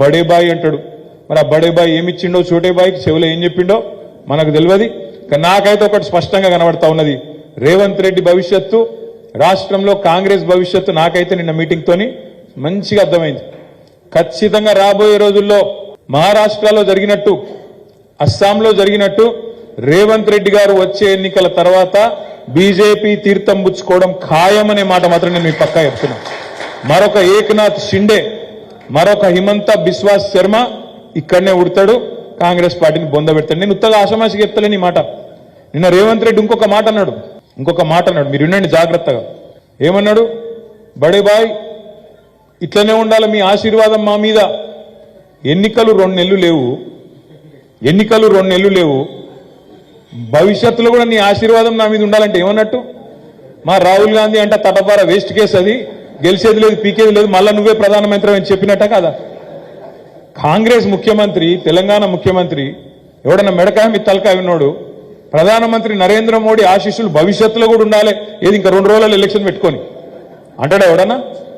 బడే బాయ్ అంటాడు. మరి ఆ బడే బాయ్ ఏమిచ్చిండో చోటే బాయ్కి చెవులో ఏం చెప్పిండో మనకు తెలియదు. నాకైతే ఒకటి స్పష్టంగా కనబడతా ఉన్నది. రేవంత్ రెడ్డి భవిష్యత్తు రాష్ట్రంలో కాంగ్రెస్ భవిష్యత్తు నాకైతే నిన్న మీటింగ్తోని మంచిగా అర్థమైంది. ఖచ్చితంగా రాబోయే రోజుల్లో మహారాష్ట్రలో జరిగినట్టు అస్సాంలో జరిగినట్టు రేవంత్ రెడ్డి గారు వచ్చే ఎన్నికల తర్వాత బీజేపీ తీర్థం పుచ్చుకోవడం ఖాయమనే మాట మాత్రం నేను మీ పక్కా చెప్తున్నా. మరొక ఏకనాథ్ షిండే మరొక హిమంత బిశ్వాస్ శర్మ ఇక్కడనే ఉడతాడు. కాంగ్రెస్ పార్టీని బొంద పెడతాడు. నేను ఉత్తగా ఆషమాషికి చెప్తలేని ఈ మాట. నిన్న రేవంత్ రెడ్డి ఇంకొక మాట అన్నాడు. ఇంకొక మాట అన్నాడు. మీరు వినండి జాగ్రత్తగా. ఏమన్నాడు? బడే బాయ్ ఇట్లనే ఉండాలి మీ ఆశీర్వాదం మా మీద. ఎన్నికలు రెండు నెలలు లేవు. ఎన్నికలు రెండు నెలలు లేవు. భవిష్యత్తులో కూడా నీ ఆశీర్వాదం నా మీద ఉండాలంటే ఏమన్నట్టు? మా రాహుల్ గాంధీ అంటే తటపార వేస్ట్ కేసు అది. గెలిచేది లేదు పీకేది లేదు మళ్ళీ నువ్వే ప్రధానమంత్రి అని చెప్పినట్ట కదా. కాంగ్రెస్ ముఖ్యమంత్రి తెలంగాణ ముఖ్యమంత్రి ఎవడన్నా మెడకాయ మీ తలకాయ విన్నాడు ప్రధానమంత్రి నరేంద్ర మోడీ ఆశీస్సులు భవిష్యత్తులో కూడా ఉండాలి. ఏది ఇంకా రెండు రోజులలో ఎలక్షన్ పెట్టుకొని. అంటాడా ఎవడన్నా?